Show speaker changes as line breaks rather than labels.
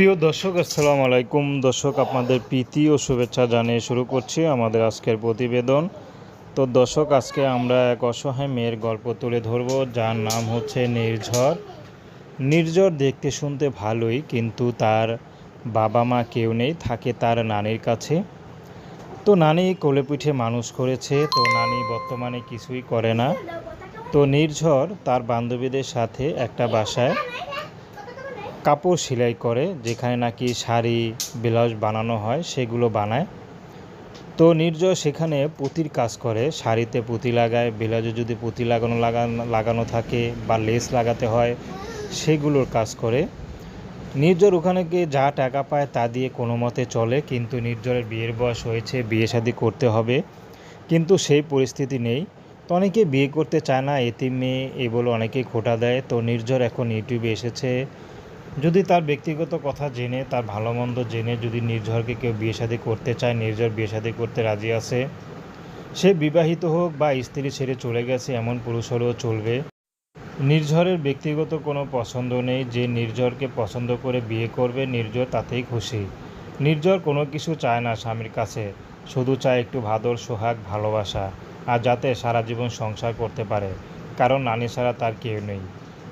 প্রিয় দর্শক, আসসালামু আলাইকুম। দর্শক, আপনাদের প্রীতি ও শুভেচ্ছা জানিয়ে শুরু করছি আমাদের আজকের প্রতিবেদন। তো দর্শক, আজকে আমরা এক অসহায় মেয়ের গল্প তুলে ধরব, যার নাম হচ্ছে নির্ঝর। নির্ঝর দেখতে শুনতে ভালোই, কিন্তু তার বাবা মা কেউ নেই, থাকে তার নানির কাছে। তো নানি কোলে পিঠে মানুষ করেছে, তো নানি বর্তমানে কিছুই করে না। তো নির্ঝর তার বান্ধবীদের সাথে একটা বাসায় কাপড় সেলাই করে, যেখানে নাকি শাড়ি, ব্লাউজ বানানো হয়, সেগুলো বানায়। তো নির্জয় সেখানে পুঁতির কাজ করে, শাড়িতে পুঁতি লাগায়, ব্লাউজে যদি পুঁতি লাগানো লাগানো থাকে বা লেস লাগাতে হয়, সেগুলোর কাজ করে। নির্জর ওখানে গিয়ে যা টাকা পায় তা দিয়ে কোনো মতে চলে, কিন্তু নির্জরের বিয়ের বয়স হয়েছে, বিয়ে শাদি করতে হবে। কিন্তু সেই পরিস্থিতি নেই। তো অনেকে বিয়ে করতে চায় না, এতিম মেয়ে এই বলে অনেকেই খোটা দেয়। তো নির্জর এখন ইউটিউবে এসেছে যদি তার ব্যক্তিগত কথা জেনে, তার ভালো মন্দ জেনে যদি নির্ঝরকে কেউ বিয়ে শাদী করতে চায়, নির্ঝর বিয়ে শাদী করতে রাজি আছে, সে বিবাহিত হোক বা স্ত্রী ছেড়ে চলে গেছে, এমন পুরুষ হলেও চলবে। নির্ঝরের ব্যক্তিগত কোনো পছন্দ নেই, যে নির্ঝরকে পছন্দ করে বিয়ে করবে, নির্ঝর তাতেই খুশি। নির্ঝর কোনো কিছু চায় না স্বামীর কাছে, শুধু চায় একটু ভাদর, সোহাগ, ভালোবাসা, আর যাতে সারা জীবন সংসার করতে পারে, কারণ নানি ছাড়া তার কেউ নেই।